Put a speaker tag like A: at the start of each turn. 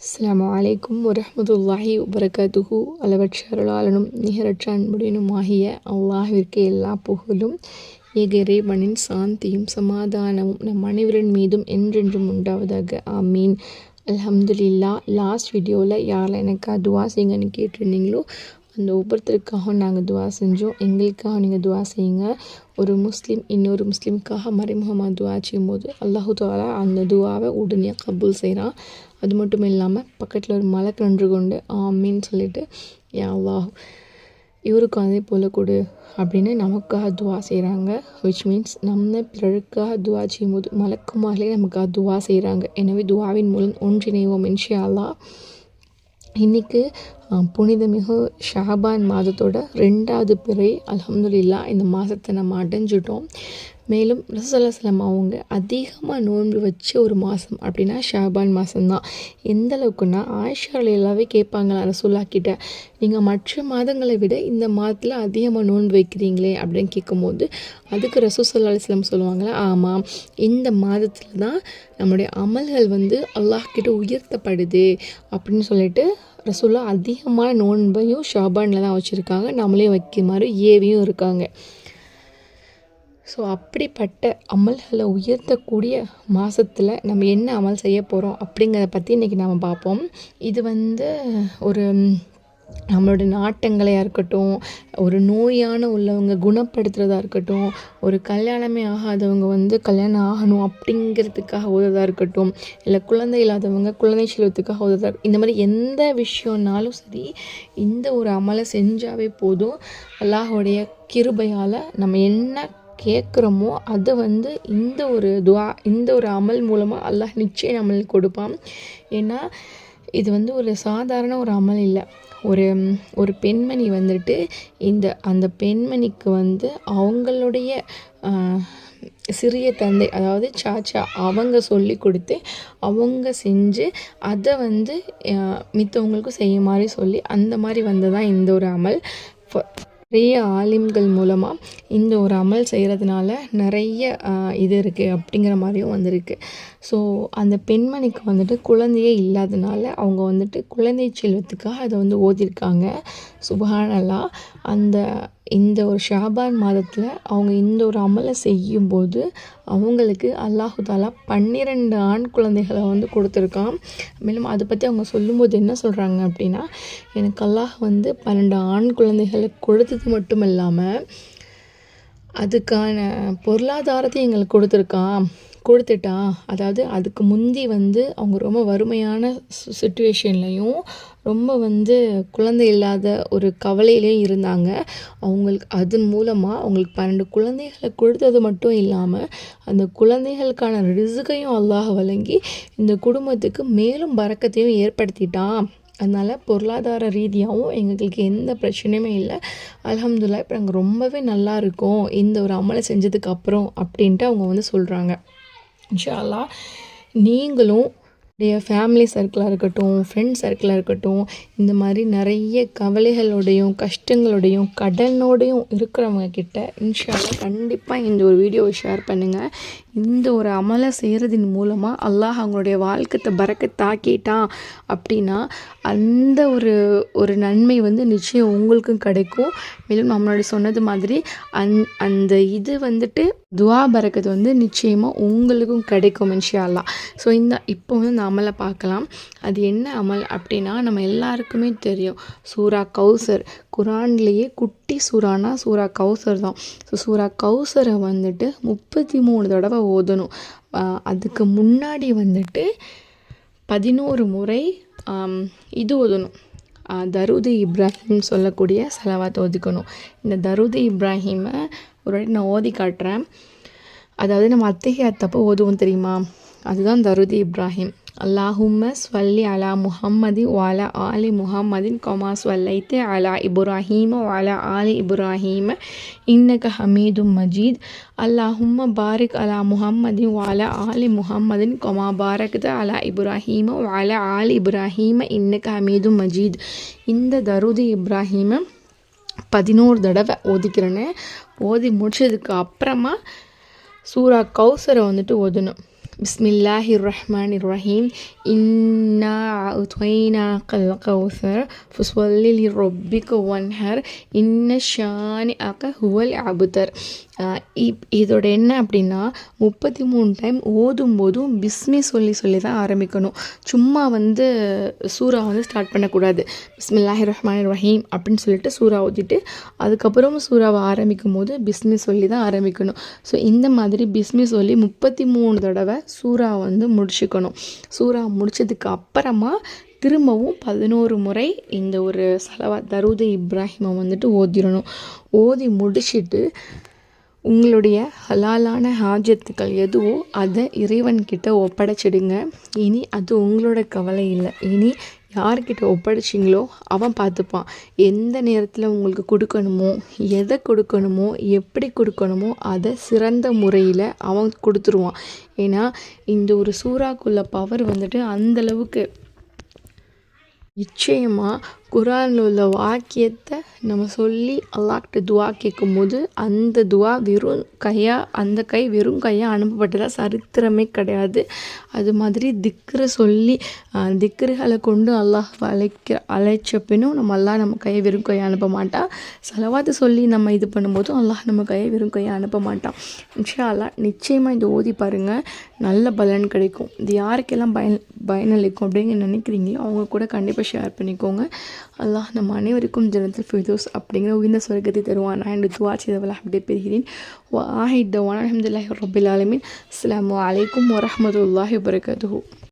A: அஸ்லாம் அலைக்கும் வரஹ்மத்துல்லாஹி வபரகாத்துஹு. அளவற்ற அருளாளனும் நிகரற்ற அன்புடனும் ஆகிய அல்லாஹிற்கு எல்லா புகழும் ஏக இறைவனின் சாந்தியும் சமாதானமும் நம் அனைவரின் மீதும் என்றென்றும் உண்டாவதாக. ஆமீன். அல்ஹம்துலில்லா லாஸ்ட் வீடியோவில் யாரில் எனக்கு துவா செய்யுங்கன்னு கேட்டிருந்தீங்களோ அந்த ஒவ்வொருத்தருக்காகவும் நாங்கள் துவா செஞ்சோம். எங்களுக்காக நீங்கள் துவா செய்யுங்க. ஒரு முஸ்லீம் இன்னொரு முஸ்லீமுக்காக மறைமுகமாக துவா செய்யும்போது அல்லாஹு தாலா அந்த துவாவை உடனே கபூல் செய்கிறான் அது மட்டும் இல்லாமல் பக்கத்தில் ஒரு மலை கன்று கொண்டு ஆமின்னு சொல்லிட்டு யா அல்லாஹ் இவருக்கும் அதே போல் கொடு அப்படின்னு நமக்காக துவா செய்கிறாங்க விச் மீன்ஸ் நம்ம பிறருக்காக துவா செய்யும்போது மலக்குமாரிலே நமக்காக துவா செய்கிறாங்க எனவே துவாவின் மூலம் ஒன்றிணைவோம் இன்ஷா இன்றைக்கு புனிதமிகு ஷாபான் மாதத்தோட ரெண்டாவது பிறை அலமதுல்லா இந்த மாதத்தை நம்ம அடைஞ்சிட்டோம். மேலும் ரசலசலம் அவங்க அதிகமாக நோன்பு வச்ச ஒரு மாதம் அப்படின்னா ஷாபான் மாதம்தான். எந்த அளவுக்குன்னா ஆயிஷாவில் எல்லாவே கேட்பாங்களா ரசூல்லா கிட்ட நீங்கள் மற்ற மாதங்களை விட இந்த மாதத்தில் அதிகமாக நோன்பு வைக்கிறீங்களே அப்படின்னு கேட்கும்போது அதுக்கு ரசூசல்லா அலிஸ்லாம் சொல்லுவாங்களா ஆமாம் இந்த மாதத்தில் தான் நம்முடைய அமல்கள் வந்து அல்லாஹ் கிட்ட உயர்த்தப்படுது அப்படின்னு சொல்லிட்டு ரசூல்லா அதிகமான நோன்பையும் ஷாபானில் தான் வச்சுருக்காங்க. நம்மளே வைக்கிற மாதிரி ஏவியும் இருக்காங்க. ஸோ அப்படிப்பட்ட அமல்களை உயர்த்தக்கூடிய மாதத்தில் நம்ம என்ன அமல் செய்ய போகிறோம் அப்படிங்கிறத பற்றி இன்றைக்கி நம்ம பார்ப்போம். இது வந்து ஒரு நம்மளோட நாட்டங்களையாக இருக்கட்டும் ஒரு நோயான உள்ளவங்க குணப்படுத்துகிறதா இருக்கட்டும் ஒரு கல்யாணமே ஆகாதவங்க வந்து கல்யாணம் ஆகணும் அப்படிங்கிறதுக்காக ஓதுறதா இருக்கட்டும் இல்லை குழந்தை இல்லாதவங்க குழந்தை செல்வத்துக்காக ஓதுறதா இந்த மாதிரி எந்த விஷயம்னாலும் சரி இந்த ஒரு அமலை செஞ்சாவே போதும். அல்லாஹோடைய கிருபையால் நம்ம என்ன கேட்குறோமோ அதை வந்து இந்த ஒரு துவா இந்த ஒரு அமல் மூலமாக அல்லாஹ் நிச்சயம் நம்மளுக்கு கொடுப்பான். ஏன்னா இது வந்து ஒரு சாதாரண ஒரு அமல் இல்லை. ஒரு ஒரு பெண்மணி வந்துட்டு இந்த அந்த பெண்மணிக்கு வந்து அவங்களுடைய சிறிய தந்தை அதாவது சாச்சா அவங்க சொல்லி கொடுத்து அவங்க செஞ்சு அதை வந்து மித்தவங்களுக்கும் மாதிரி சொல்லி அந்த மாதிரி வந்ததான் இந்த ஒரு அமல். நிறைய ஆலிம்கள் மூலமாக இந்த ஒரு அமல் செய்கிறதுனால நிறைய இது இருக்குது அப்படிங்கிற மாதிரியும் வந்திருக்கு. ஸோ அந்த பெண்மணிக்கு வந்துட்டு குழந்தையே இல்லாதனால அவங்க வந்துட்டு குழந்தை செல்வத்துக்காக அதை வந்து ஓதிருக்காங்க. சுபஹானல்லா. அந்த இந்த ஒரு ஷாபான் மாதத்தில் அவங்க இந்த ஒரு அமலை செய்யும்போது அவங்களுக்கு அல்லாஹு தாலா பன்னிரெண்டு ஆண் குழந்தைகளை வந்து கொடுத்துருக்கான். மேலும் அதை பற்றி அவங்க சொல்லும்போது என்ன சொல்கிறாங்க அப்படின்னா எனக்கு அல்லாஹ் வந்து பன்னெண்டு ஆண் குழந்தைகளை கொடுத்தது மட்டும் இல்லாமல் அதுக்கான பொருளாதாரத்தையும் எங்களுக்கு கொடுத்துருக்கான். கொடுத்துட்டான் அதாவது அதுக்கு முந்தி வந்து அவங்க ரொம்ப வறுமையான சுச்சுவேஷன்லையும் ரொம்ப வந்து குழந்தை இல்லாத ஒரு கவலையிலையும் இருந்தாங்க. அவங்களுக்கு அதன் மூலமாக அவங்களுக்கு பன்னெண்டு குழந்தைகளை கொடுத்தது மட்டும் இல்லாமல் அந்த குழந்தைகளுக்கான ரிசுகையும் அல்லாஹ் வழங்கி இந்த குடும்பத்துக்கு மேலும் பறக்கத்தையும் ஏற்படுத்திட்டான். அதனால் பொருளாதார ரீதியாகவும் எங்களுக்கு எந்த பிரச்சனையுமே இல்லை. அலமதுல்லா இப்போ நாங்கள் ரொம்பவே நல்லா இருக்கோம். இந்த ஒரு அமலை செஞ்சதுக்கு அப்புறம் அப்படின்ட்டு அவங்க வந்து சொல்கிறாங்க இன்ஷா அல்லா நீங்களும் உடைய ஃபேமிலி சர்க்கிளாக இருக்கட்டும் ஃப்ரெண்ட்ஸ் சர்க்கிளாக இருக்கட்டும் இந்த மாதிரி நிறைய கவலைகளோடையும் கஷ்டங்களோடையும் கடனோடையும் இருக்கிறவங்க கிட்ட இன்ஷால்லாம் கண்டிப்பாக இந்த ஒரு வீடியோவை ஷேர் பண்ணுங்கள் இந்த ஒரு அமலை செய்கிறதின் மூலமாக அல்லாஹ் அவங்களுடைய வாழ்க்கத்தை பறக்க தாக்கிட்டான் அப்படின்னா அந்த ஒரு ஒரு நன்மை வந்து நிச்சயம் உங்களுக்கும் கிடைக்கும். மேலும் நம்மளோட சொன்னது மாதிரி அந் அந்த இது வந்துட்டு துவா பறக்கத்து வந்து நிச்சயமாக உங்களுக்கும் கிடைக்கும் இன்ஷியாலாம் ஸோ இந்த இப்போ வந்து அமலை பார்க்கலாம். அது என்ன அமல் அப்படின்னா நம்ம எல்லாருக்குமே தெரியும். சூரா கௌசர். குரான்லேயே குட்டி சூறானா சூரா கௌசர் தான். ஸோ சூரா கௌசரை வந்துட்டு முப்பத்தி மூணு தடவை ஓதணும். அதுக்கு முன்னாடி வந்துட்டு பதினோரு முறை இது ஓதணும். தருது இப்ராஹிம் சொல்லக்கூடிய செலவாத்தை ஒதுக்கணும் இந்த தருது இப்ராஹிமை ஒரு வாட்டி நான் ஓதி காட்டுறேன். அதாவது நம்ம அத்தகைய அத்தகையத்தப்போ ஓதுவோம் தெரியுமா? அதுதான் தருதி இப்ராஹிம். அல்லாஹும்ம ஸ்வல்லி அலா முஹம்மதி வாலா ஆலி முஹம்மதின் கொமா ஸ்வல்லைத்து அலா இப்ராஹீம வாலா ஆலி இப்ராஹீம இன்னக ஹமீதும் மஜீத் அல்லாஹும்ம பாரிக் அலா முஹம்மதி வாலா ஆலி முஹம்மதின் கொமா பாரக்த அலா இப்ராஹீம வாலா ஆலி இப்ராஹீம இன்னக ஹமீதும் மஜீத் இந்த தருதி இப்ராஹீம பதினோரு தடவை ஓதிக்கிறேன்னு ஓதி முடிச்சதுக்கு அப்புறமா சூரா கௌசரை வந்துட்டு ஓதணும். பிஸ்மில்லாஹிர் ரஹ்மானிர் ரஹீம் இன்னா அத்வைனாக்கல் கௌசர் ஃபுஸ்வல்லி ரொப்பிக்கு ஒன்ஹர் இன்ன ஷானி அக ஹுவல் அபுதர் இப் இதோட என்ன அப்படின்னா முப்பத்தி மூணு டைம் ஓதும் போதும் பிஸ்மி சொல்லி சொல்லி தான் ஆரம்பிக்கணும். சும்மா வந்து சூறா வந்து ஸ்டார்ட் பண்ணக்கூடாது. பிஸ்மில்லாஹி ரஹ்மான் ரஹீம் அப்படின்னு சொல்லிட்டு சூறா ஓதிட்டு அதுக்கப்புறம் சூறாவை ஆரம்பிக்கும் போது பிஸ்மி சொல்லி தான் ஆரம்பிக்கணும். ஸோ இந்த மாதிரி பிஸ்மி சொல்லி முப்பத்தி மூணு தடவை சூறா வந்து முடிச்சுக்கணும். சூறா முடித்ததுக்கு அப்புறமா திரும்பவும் பதினோரு முறை இந்த ஒரு சலவா தருத இப்ராஹிமை வந்துட்டு ஓதிடணும். ஓதி முடிச்சுட்டு உங்களுடைய ஹலாலான ஹாஜத்துக்கள் எதுவோ அதை இறைவன்கிட்ட ஒப்படைச்சிடுங்க. இனி அது உங்களோட கவலை இல்லை. இனி யார்கிட்ட ஒப்படைச்சிங்களோ அவன் பார்த்துப்பான். எந்த நேரத்தில் உங்களுக்கு கொடுக்கணுமோ எதை கொடுக்கணுமோ எப்படி கொடுக்கணுமோ அதை சிறந்த முறையில் அவன் கொடுத்துருவான். ஏன்னா இந்த ஒரு சூறாக்குள்ள பவர் வந்துட்டு அந்தளவுக்கு நிச்சயமாக குரானில் உள்ள வாக்கியத்தை நம்ம சொல்லி அல்லாக்கிட்ட துவா கேட்கும்போது அந்த துவா வெறும் கையாக அந்த கை வெறும் கையாக அனுப்பப்பட்டதாக சரித்திரமே கிடையாது. அது மாதிரி திக்ரை சொல்லி திக்ருகளை கொண்டு அல்லாஹ் அழைக்க அழைச்ச பின்னும் நம்ம அல்லாஹ் நம்ம கையை வெறும் கையை அனுப்ப மாட்டான் செலவாத்து சொல்லி நம்ம இது பண்ணும்போதும் அல்லாஹ் நம்ம கையை வெறும் கையை அனுப்ப மாட்டான் இன்ஷா அல்லாஹ் நிச்சயமாக இது ஓதி பாருங்கள் நல்ல பலன் கிடைக்கும். இது யாருக்கெல்லாம் பயன் பயனளிக்கும் அப்படிங்க நினைக்கிறீங்களோ அவங்க கூட கண்டிப்பாக ஷேர் பண்ணிக்கோங்க. அல்லாஹ் நம்ம அனைவருக்கும் ஜனத்தில் ஃபிதோஸ் அப்படிங்கிற உயிர்ந்த சொர்க்கத்தை தருவான் நான் என்று துவா செய்தவளாக அப்படியே பெறுகிறேன். ஆஹிட் தவான் அஹமதுல்லாஹி ரபில் ஆலமின். அஸ்லாம் வலைக்கம் வரமத்துல்லாஹி வரகாத்து